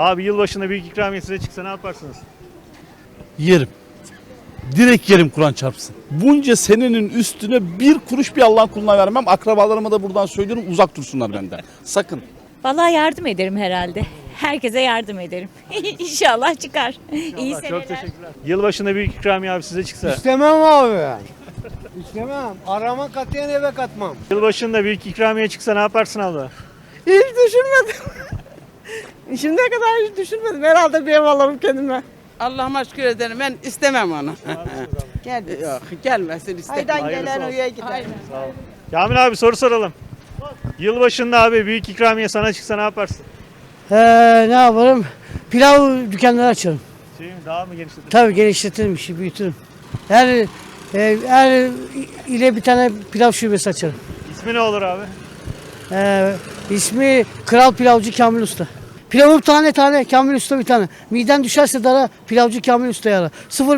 Abi yılbaşında büyük ikramiye size çıksa ne yaparsınız? Yerim. Direkt yerim Kur'an çarpsın. Bunca senenin üstüne bir kuruş bir Allah'ın kuluna vermem. Akrabalarıma da buradan söylüyorum uzak dursunlar benden. Sakın. Vallahi yardım ederim herhalde. Herkese yardım ederim. İnşallah çıkar. İyi Allah, seneler. çok teşekkürler. Yılbaşında büyük ikramiye abi size çıksa. İstemem abi. İstemem. Arama katiyen eve katmam. Yılbaşında büyük ikramiye çıksa ne yaparsın abla? Hiç düşünmedim. Şimdiye kadar hiç düşünmedim. Herhalde bir ev alırım kendime. Allah'ıma şükür ederim. Ben istemem onu. Gel. Yok gelmesin istemem. Haydan gelen olsun. üye gider. Sağ ol. Kamil abi soru soralım. Yılbaşında abi büyük ikramiye sana çıksa ne yaparsın? Ee, ne yaparım? Pilav dükkanları açarım. Şey mi daha mı genişletir? Tabii geliştiririm işi, büyütürüm. Her, e, her ile bir tane pilav şubesi açarım. İsmi ne olur abi? Ee, ismi Kral Pilavcı Kamil Usta. Pilavım tane tane Kamil Usta bir tane. Miden düşerse dara Pilavcı Kamil Usta'yı ara.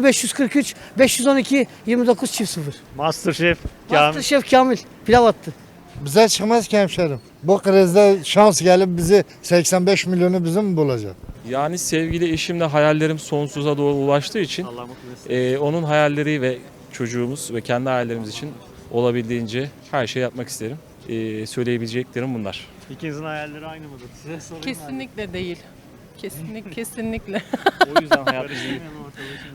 0543 512 29 çift 0. Masterchef Kamil. Masterchef Kamil pilav attı. Bize çıkmaz ki hemşerim. Bu krizde şans gelip bizi 85 milyonu bizim mi bulacak? Yani sevgili eşimle hayallerim sonsuza doğru ulaştığı için eee, onun hayalleri ve çocuğumuz ve kendi hayallerimiz için olabildiğince her şey yapmak isterim. Eee, söyleyebileceklerim bunlar. İkinizin hayalleri aynı mıdır? Size sorayım abi. Kesinlikle değil. Kesinlik, kesinlikle. O yüzden hayal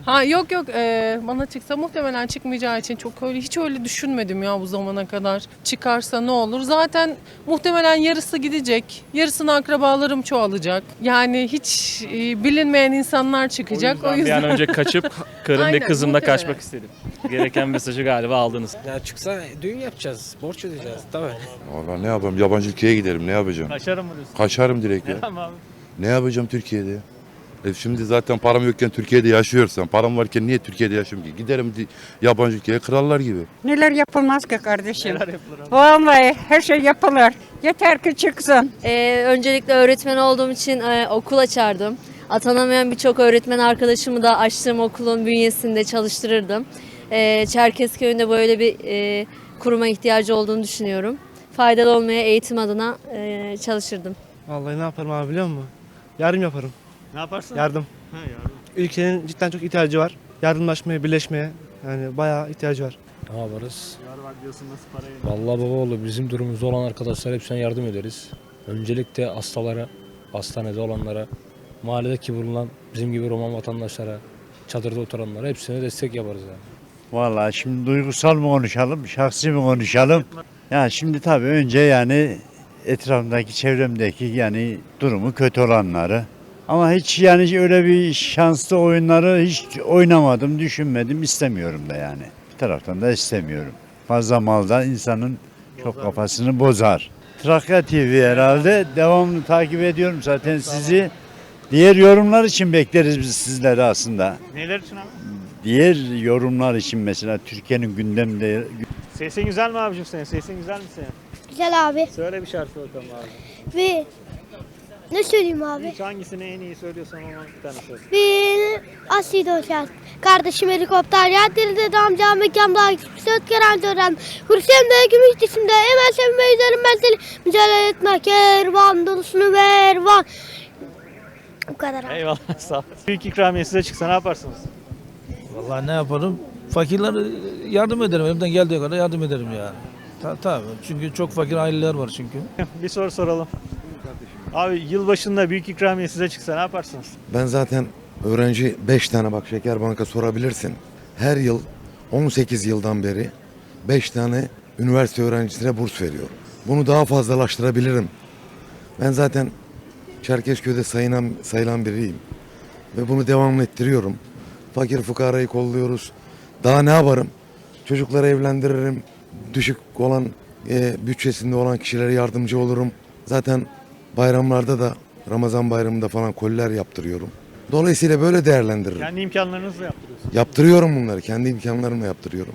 Ha yok yok ee, bana çıksa muhtemelen çıkmayacağı için çok öyle hiç öyle düşünmedim ya bu zamana kadar. Çıkarsa ne olur? Zaten muhtemelen yarısı gidecek. Yarısını akrabalarım çoğalacak. Yani hiç ee, bilinmeyen insanlar çıkacak. O bir yüzden an önce kaçıp karım ve Aynen, kızımla muhtemelen. kaçmak istedim. Gereken mesajı galiba aldınız. Ya çıksa düğün yapacağız, borç ödeyeceğiz tabii. Valla ne yapalım yabancı ülkeye giderim ne yapacağım? Kaçarım mı diyorsun? Kaçarım direkt ya. Abi? Ne yapacağım Türkiye'de? E şimdi zaten param yokken Türkiye'de yaşıyorsam, param varken niye Türkiye'de yaşıyorum ki? Giderim di- yabancı ülkeye krallar gibi. Neler yapılmaz ki kardeşim. Neler yapılır abi? Vallahi her şey yapılır. Yeter ki çıksın. Ee, öncelikle öğretmen olduğum için e, okul açardım. Atanamayan birçok öğretmen arkadaşımı da açtığım okulun bünyesinde çalıştırırdım. Ee, Çerkezköy'ünde böyle bir e, kuruma ihtiyacı olduğunu düşünüyorum. Faydalı olmaya eğitim adına e, çalışırdım. Vallahi ne yaparım abi biliyor musun? Yardım yaparım. Ne yaparsın? Yardım. Ha, yardım. Ülkenin cidden çok ihtiyacı var. Yardımlaşmaya, birleşmeye yani bayağı ihtiyacı var. Ne yaparız? Yar var diyorsun nasıl parayı? Vallahi babaoğlu bizim durumumuzda olan arkadaşlar hepsine yardım ederiz. Öncelikle hastalara, hastanede olanlara, mahalledeki bulunan bizim gibi Roman vatandaşlara, çadırda oturanlara hepsine destek yaparız yani. Vallahi şimdi duygusal mı konuşalım, şahsi mi konuşalım? Ya şimdi tabii önce yani etrafımdaki, çevremdeki yani durumu kötü olanları. Ama hiç yani öyle bir şanslı oyunları hiç oynamadım, düşünmedim, istemiyorum da yani. Bir taraftan da istemiyorum. Fazla malda insanın çok kafasını bozar. Trakya TV herhalde devamlı takip ediyorum zaten sizi. Diğer yorumlar için bekleriz biz sizleri aslında. Neler için abi? Diğer yorumlar için mesela Türkiye'nin gündemde Sesin güzel mi abicim senin? Sesin güzel mi senin? Güzel abi. Söyle bir şarkı bakalım abi. Ve ne söyleyeyim abi? Hiç hangisini en iyi söylüyorsan onu bir tane söyle. Bir asit hocam. Kardeşim helikopter ya dilde amca mekamda söz keren tören. Hürsemde gümüş cisimde hemen sevme üzerim ben seni mücadele etmek kervan dolusunu vervan. Bu kadar abi. Eyvallah sağ ol. Büyük ikramiye size çıksa ne yaparsınız? Vallahi ne yaparım? Fakirlere yardım ederim. Elimden geldiği kadar yardım ederim yani. Ta, tabii çünkü çok fakir aileler var çünkü. bir soru soralım. Abi yılbaşında büyük ikramiye size çıksa ne yaparsınız? Ben zaten öğrenci 5 tane bak Şeker Banka sorabilirsin. Her yıl 18 yıldan beri 5 tane üniversite öğrencisine burs veriyorum. Bunu daha fazlalaştırabilirim. Ben zaten Çerkezköy'de sayılan, sayılan biriyim. Ve bunu devamlı ettiriyorum. Fakir fukarayı kolluyoruz. Daha ne yaparım? Çocukları evlendiririm. Düşük olan e, bütçesinde olan kişilere yardımcı olurum. Zaten bayramlarda da Ramazan bayramında falan koliler yaptırıyorum. Dolayısıyla böyle değerlendiririm. Kendi imkanlarınızla yaptırıyorsunuz. Yaptırıyorum bunları. Kendi imkanlarımla yaptırıyorum.